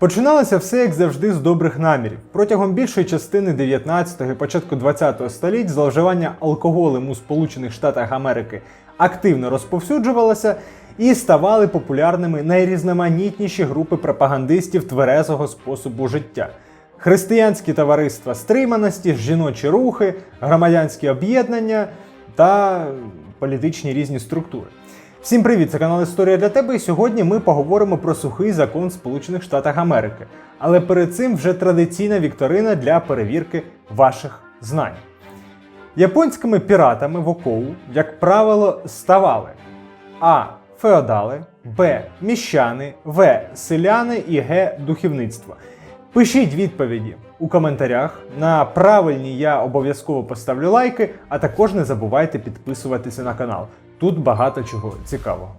Починалося все як завжди з добрих намірів. Протягом більшої частини 19-го і початку 20-го століть зловживання алкоголем у Сполучених Штатах Америки активно розповсюджувалося і ставали популярними найрізноманітніші групи пропагандистів тверезого способу життя. Християнські товариства стриманості, жіночі рухи, громадянські об'єднання та політичні різні структури. Всім привіт! Це канал Історія для тебе. І сьогодні ми поговоримо про сухий закон Сполучених Штатах Америки. Але перед цим вже традиційна вікторина для перевірки ваших знань. Японськими піратами в Окоу, як правило, ставали А. Феодали, Б. Міщани, В. Селяни і Г. Духівництво. Пишіть відповіді у коментарях. На правильні я обов'язково поставлю лайки, а також не забувайте підписуватися на канал. Тут багато чого цікавого.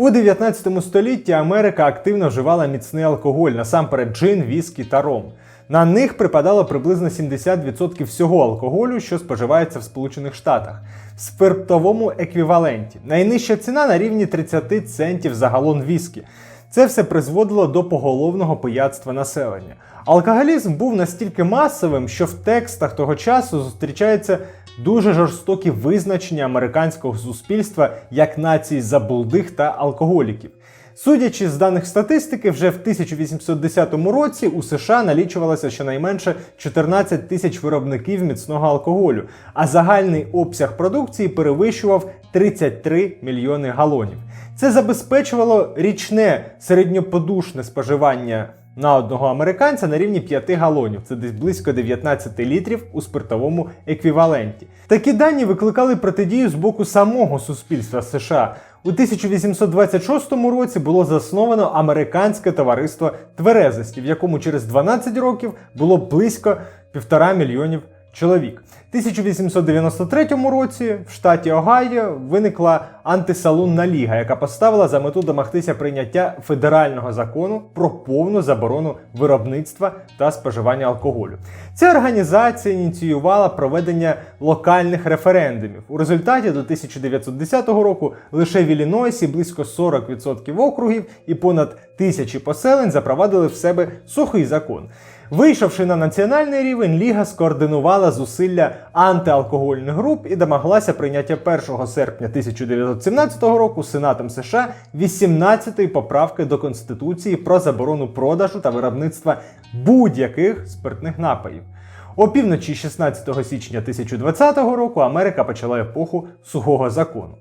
У 19 столітті Америка активно вживала міцний алкоголь, насамперед джин, віскі та ром. На них припадало приблизно 70% всього алкоголю, що споживається в Сполучених Штатах, в спиртовому еквіваленті. Найнижча ціна на рівні 30 центів за галон віскі. Це все призводило до поголовного пияцтва населення. Алкоголізм був настільки масовим, що в текстах того часу зустрічаються дуже жорстокі визначення американського суспільства як нації забулдих та алкоголіків. Судячи з даних статистики, вже в 1810 році у США налічувалося щонайменше 14 тисяч виробників міцного алкоголю, а загальний обсяг продукції перевищував 33 мільйони галонів. Це забезпечувало річне середньоподушне споживання на одного американця на рівні 5 галонів. Це десь близько 19 літрів у спиртовому еквіваленті. Такі дані викликали протидію з боку самого суспільства США. У 1826 році було засновано американське товариство тверезості, в якому через 12 років було близько півтора мільйонів чоловік. У 1893 році в штаті Огайо виникла антисалунна ліга, яка поставила за мету домогтися прийняття федерального закону про повну заборону виробництва та споживання алкоголю. Ця організація ініціювала проведення локальних референдумів. У результаті до 1910 року лише в Іллінойсі близько 40% округів і понад тисячі поселень запровадили в себе сухий закон. Вийшовши на національний рівень, Ліга скоординувала зусилля антиалкогольних груп і домоглася прийняття 1 серпня 1917 року Сенатом США 18-ї поправки до Конституції про заборону продажу та виробництва будь-яких спиртних напоїв. Опівночі 16 січня 1920 року Америка почала епоху сухого закону.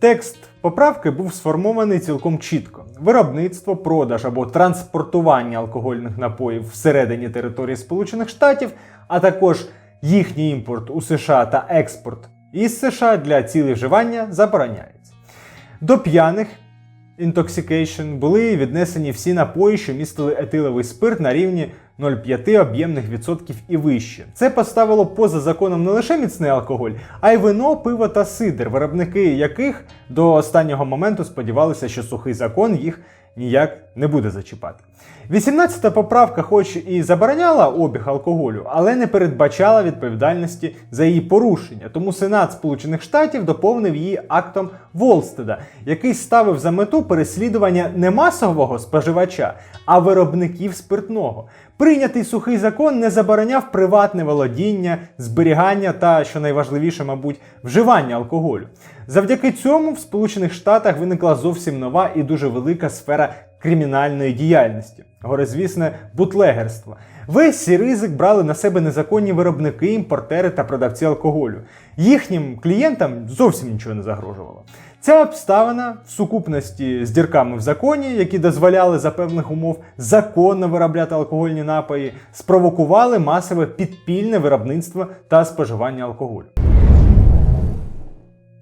Текст поправки був сформований цілком чітко. Виробництво, продаж або транспортування алкогольних напоїв всередині території Сполучених Штатів, а також їхній імпорт у США та експорт із США для цілей вживання забороняється. До п'яних intoxication були віднесені всі напої, що містили етиловий спирт на рівні 0,5 об'ємних відсотків і вище. Це поставило поза законом не лише міцний алкоголь, а й вино, пиво та сидр, виробники яких до останнього моменту сподівалися, що сухий закон їх ніяк не буде зачіпати. 18-та поправка, хоч і забороняла обіг алкоголю, але не передбачала відповідальності за її порушення. Тому Сенат Сполучених Штатів доповнив її актом Волстеда, який ставив за мету переслідування не масового споживача, а виробників спиртного. Прийнятий сухий закон не забороняв приватне володіння, зберігання та, що найважливіше, мабуть, вживання алкоголю. Завдяки цьому в Сполучених Штатах виникла зовсім нова і дуже велика сфера кримінальної діяльності, горизвісне бутлегерство. Весь цей ризик брали на себе незаконні виробники, імпортери та продавці алкоголю. Їхнім клієнтам зовсім нічого не загрожувало. Ця обставина в сукупності з дірками в законі, які дозволяли за певних умов законно виробляти алкогольні напої, спровокували масове підпільне виробництво та споживання алкоголю.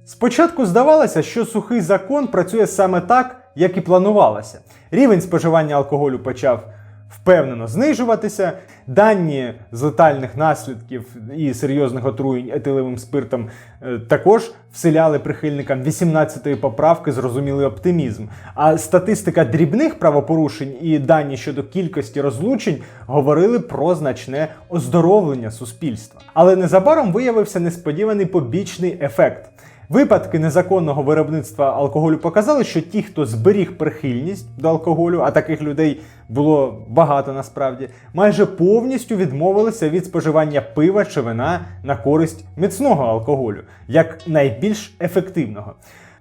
Спочатку здавалося, що сухий закон працює саме так, як і планувалося. Рівень споживання алкоголю почав впевнено знижуватися. Дані з летальних наслідків і серйозних отруєнь етиловим спиртом е, також вселяли прихильникам 18-ї поправки зрозумілий оптимізм. А статистика дрібних правопорушень і дані щодо кількості розлучень говорили про значне оздоровлення суспільства. Але незабаром виявився несподіваний побічний ефект. Випадки незаконного виробництва алкоголю показали, що ті, хто зберіг прихильність до алкоголю, а таких людей було багато насправді, майже повністю відмовилися від споживання пива чи вина на користь міцного алкоголю, як найбільш ефективного.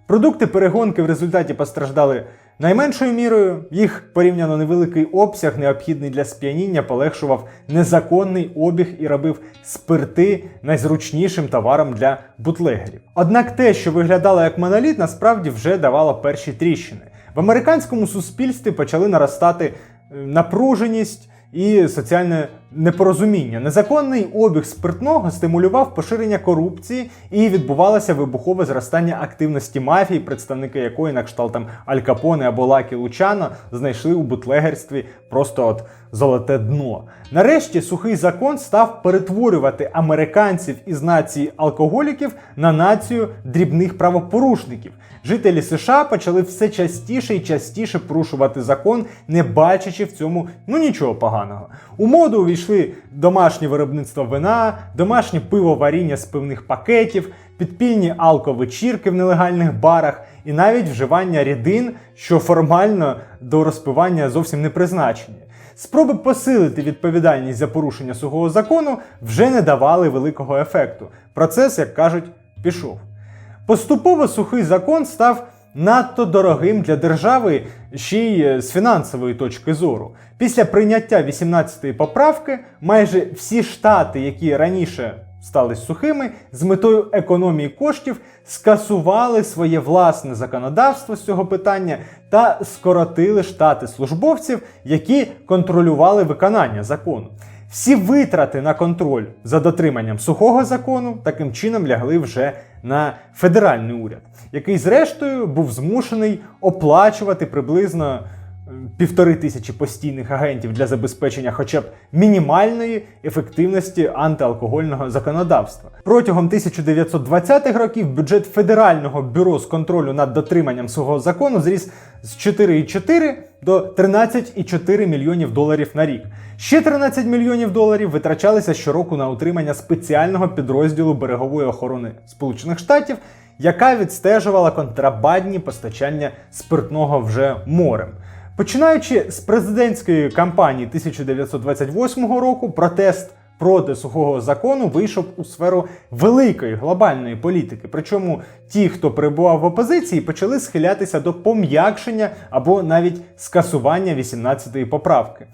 Продукти перегонки в результаті постраждали найменшою мірою. Їх порівняно невеликий обсяг, необхідний для сп'яніння, полегшував незаконний обіг і робив спирти найзручнішим товаром для бутлегерів. Однак те, що виглядало як моноліт, насправді вже давало перші тріщини. В американському суспільстві почали наростати е, напруженість і соціальне непорозуміння. Незаконний обіг спиртного стимулював поширення корупції і відбувалося вибухове зростання активності мафії, представники якої на кшталт Аль Капоне або Лакі Лучано знайшли у бутлегерстві просто от золоте дно. Нарешті сухий закон став перетворювати американців із нації алкоголіків на націю дрібних правопорушників. Жителі США почали все частіше і частіше порушувати закон, не бачачи в цьому ну нічого поганого. У моду увійшли домашнє виробництво вина, домашнє пивоваріння з пивних пакетів, підпільні алковечірки в нелегальних барах і навіть вживання рідин, що формально до розпивання зовсім не призначені. Спроби посилити відповідальність за порушення сухого закону вже не давали великого ефекту. Процес, як кажуть, пішов. Поступово сухий закон став надто дорогим для держави ще й е, з фінансової точки зору. Після прийняття 18-ї поправки майже всі штати, які раніше стали сухими, з метою економії коштів скасували своє власне законодавство з цього питання та скоротили штати службовців, які контролювали виконання закону. Всі витрати на контроль за дотриманням сухого закону таким чином лягли вже на федеральний уряд, який, зрештою, був змушений оплачувати приблизно півтори тисячі постійних агентів для забезпечення хоча б мінімальної ефективності антиалкогольного законодавства. Протягом 1920-х років бюджет Федерального бюро з контролю над дотриманням свого закону зріс з 4,4 до 13,4 мільйонів доларів на рік. Ще 13 мільйонів доларів витрачалися щороку на утримання спеціального підрозділу берегової охорони Сполучених Штатів, яка відстежувала контрабандні постачання спиртного вже морем. Починаючи з президентської кампанії 1928 року, протест проти сухого закону вийшов у сферу великої глобальної політики. Причому ті, хто перебував в опозиції, почали схилятися до пом'якшення або навіть скасування 18-ї поправки.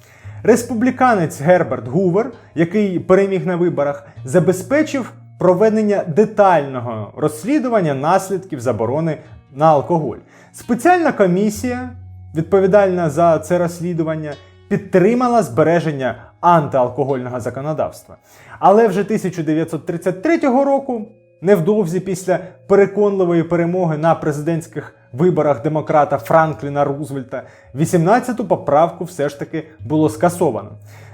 Республіканець Герберт Гувер, який переміг на виборах, забезпечив проведення детального розслідування наслідків заборони на алкоголь. Спеціальна комісія, відповідальна за це розслідування, підтримала збереження антиалкогольного законодавства. Але вже 1933 року, невдовзі після переконливої перемоги на президентських виборах демократа Франкліна Рузвельта, 18-ту поправку все ж таки було скасовано.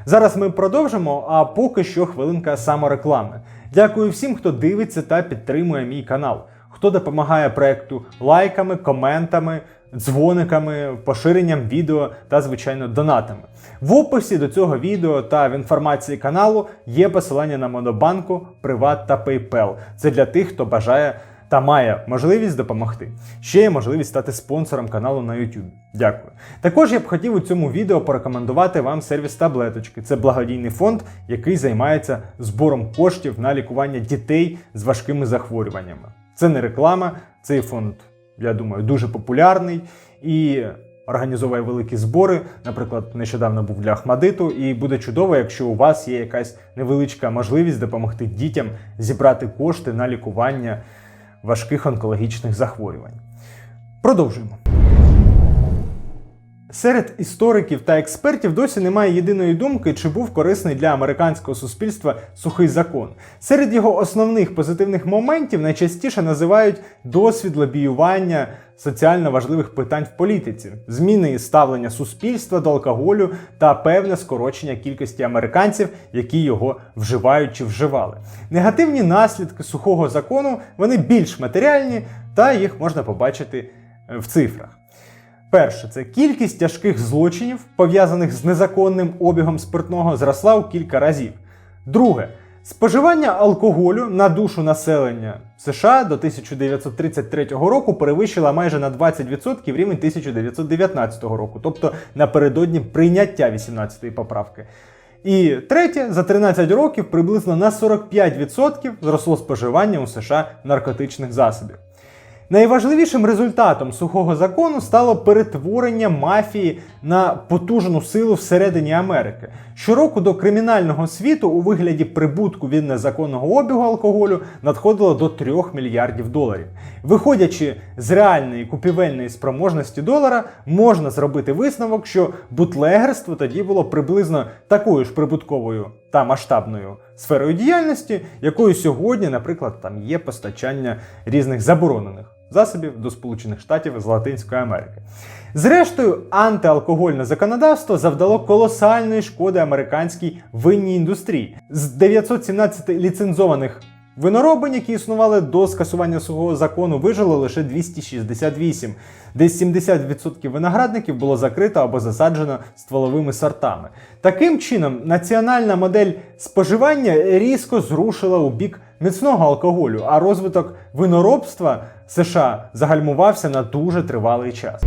Зараз ми продовжимо, а поки що хвилинка самореклами. Дякую всім, хто дивиться та підтримує мій канал, хто допомагає проекту лайками, коментами, дзвониками, поширенням відео та, звичайно, донатами. В описі до цього відео та в інформації каналу є посилання на Монобанку, Приват та PayPal. Це для тих, хто бажає та має можливість допомогти. Ще є можливість стати спонсором каналу на YouTube. Дякую. Також я б хотів у цьому відео порекомендувати вам сервіс таблеточки. Це благодійний фонд, який займається збором коштів на лікування дітей з важкими захворюваннями. Це не реклама, цей фонд, я думаю, дуже популярний і організовує великі збори. Наприклад, нещодавно був для Ахмадиту, і буде чудово, якщо у вас є якась невеличка можливість допомогти дітям зібрати кошти на лікування важких онкологічних захворювань. Продовжуємо. Серед істориків та експертів досі немає єдиної думки, чи був корисний для американського суспільства сухий закон. Серед його основних позитивних моментів найчастіше називають досвід лобіювання соціально важливих питань в політиці, зміни ставлення суспільства до алкоголю та певне скорочення кількості американців, які його вживають чи вживали. Негативні наслідки сухого закону вони більш матеріальні, та їх можна побачити е, в цифрах. Перше, це кількість тяжких злочинів, пов'язаних з незаконним обігом спиртного, зросла у кілька разів. Друге, споживання алкоголю на душу населення США до 1933 року перевищило майже на 20% рівень 1919 року, тобто напередодні прийняття 18-ї поправки. І третє, за 13 років приблизно на 45% зросло споживання у США наркотичних засобів. Найважливішим результатом сухого закону стало перетворення мафії на потужну силу всередині Америки. Щороку до кримінального світу у вигляді прибутку від незаконного обігу алкоголю надходило до 3 мільярдів доларів. Виходячи з реальної купівельної спроможності долара, можна зробити висновок, що бутлегерство тоді було приблизно такою ж прибутковою та масштабною сферою діяльності, якою сьогодні, наприклад, там є постачання різних заборонених засобів до Сполучених Штатів з Латинської Америки. Зрештою, антиалкогольне законодавство завдало колосальної шкоди американській винній індустрії. З 917 ліцензованих виноробень, які існували до скасування свого закону, вижило лише 268, десь 70% виноградників було закрито або засаджено стволовими сортами. Таким чином, національна модель споживання різко зрушила у бік міцного алкоголю, а розвиток виноробства США загальмувався на дуже тривалий час.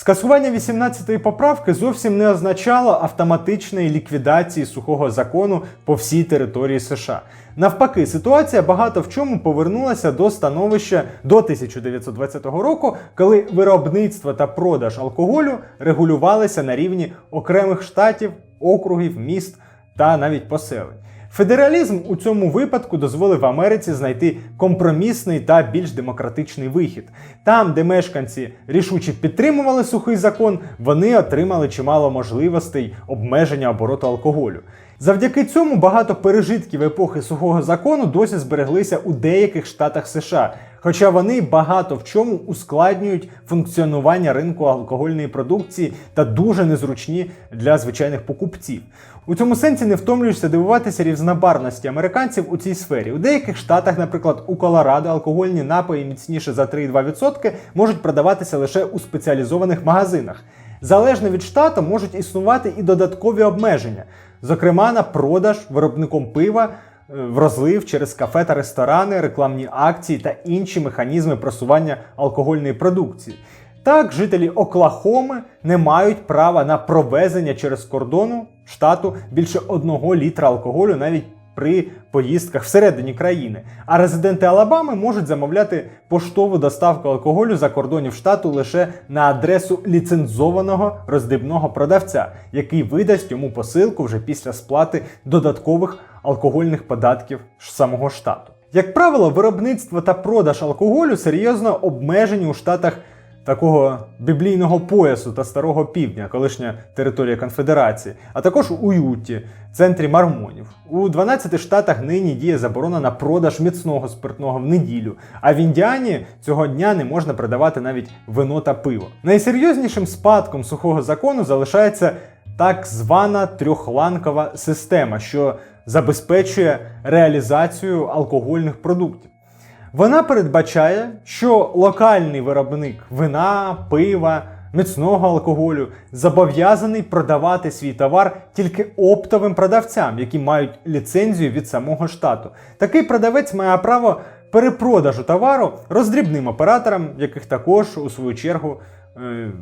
Скасування 18-ї поправки зовсім не означало автоматичної ліквідації сухого закону по всій території США. Навпаки, ситуація багато в чому повернулася до становища до 1920 року, коли виробництво та продаж алкоголю регулювалися на рівні окремих штатів, округів, міст та навіть поселень. Федералізм у цьому випадку дозволив Америці знайти компромісний та більш демократичний вихід. Там, де мешканці рішуче підтримували сухий закон, вони отримали чимало можливостей обмеження обороту алкоголю. Завдяки цьому багато пережитків епохи сухого закону досі збереглися у деяких штатах США, хоча вони багато в чому ускладнюють функціонування ринку алкогольної продукції та дуже незручні для звичайних покупців. У цьому сенсі не втомлюєшся дивуватися різнобарності американців у цій сфері. У деяких штатах, наприклад, у Колорадо, алкогольні напої міцніше за 3,2% можуть продаватися лише у спеціалізованих магазинах. Залежно від штату можуть існувати і додаткові обмеження, зокрема на продаж виробником пива. В розлив через кафе та ресторани, рекламні акції та інші механізми просування алкогольної продукції. Так, жителі Оклахоми не мають права на провезення через кордону штату більше одного літра алкоголю навіть при поїздках всередині країни. А резиденти Алабами можуть замовляти поштову доставку алкоголю за кордонів штату лише на адресу ліцензованого роздрібного продавця, який видасть йому посилку вже після сплати додаткових алкогольних податків самого штату. Як правило, виробництво та продаж алкоголю серйозно обмежені у штатах такого біблійного поясу та старого півдня, колишня територія конфедерації, а також у Юті, центрі Мармонів. У 12 штатах нині діє заборона на продаж міцного спиртного в неділю, а в Індіані цього дня не можна продавати навіть вино та пиво. Найсерйознішим спадком сухого закону залишається так звана трьохланкова система, що забезпечує реалізацію алкогольних продуктів. Вона передбачає, що локальний виробник вина, пива, міцного алкоголю зобов'язаний продавати свій товар тільки оптовим продавцям, які мають ліцензію від самого штату. Такий продавець має право перепродажу товару роздрібним операторам, яких також у свою чергу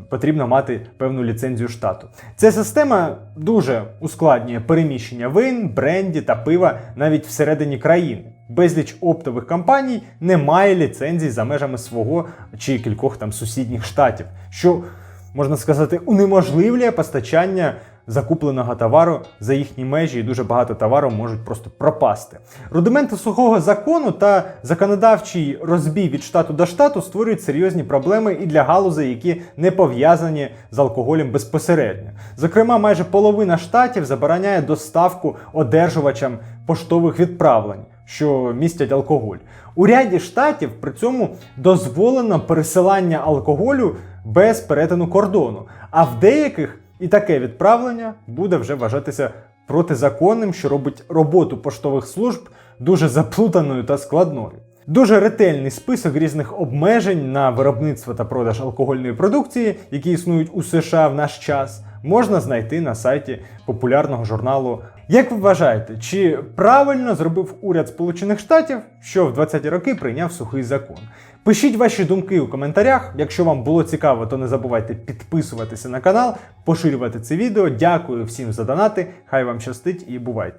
потрібно мати певну ліцензію штату. Ця система дуже ускладнює переміщення вин, бренді та пива навіть всередині країни. Безліч оптових компаній не має ліцензій за межами свого чи кількох там сусідніх штатів, що можна сказати унеможливлює постачання закупленого товару за їхні межі, і дуже багато товару можуть просто пропасти. Рудименти сухого закону та законодавчий розбій від штату до штату створюють серйозні проблеми і для галузей, які не пов'язані з алкоголем безпосередньо. Зокрема, майже половина штатів забороняє доставку одержувачам поштових відправлень, що містять алкоголь. У ряді штатів при цьому дозволено пересилання алкоголю без перетину кордону, а в деяких і таке відправлення буде вже вважатися протизаконним, що робить роботу поштових служб дуже заплутаною та складною. Дуже ретельний список різних обмежень на виробництво та продаж алкогольної продукції, які існують у США в наш час, можна знайти на сайті популярного журналу. Як ви вважаєте, чи правильно зробив уряд Сполучених Штатів, що в 20-ті роки прийняв сухий закон? Пишіть ваші думки у коментарях. Якщо вам було цікаво, то не забувайте підписуватися на канал, поширювати це відео. Дякую всім за донати. Хай вам щастить і бувайте!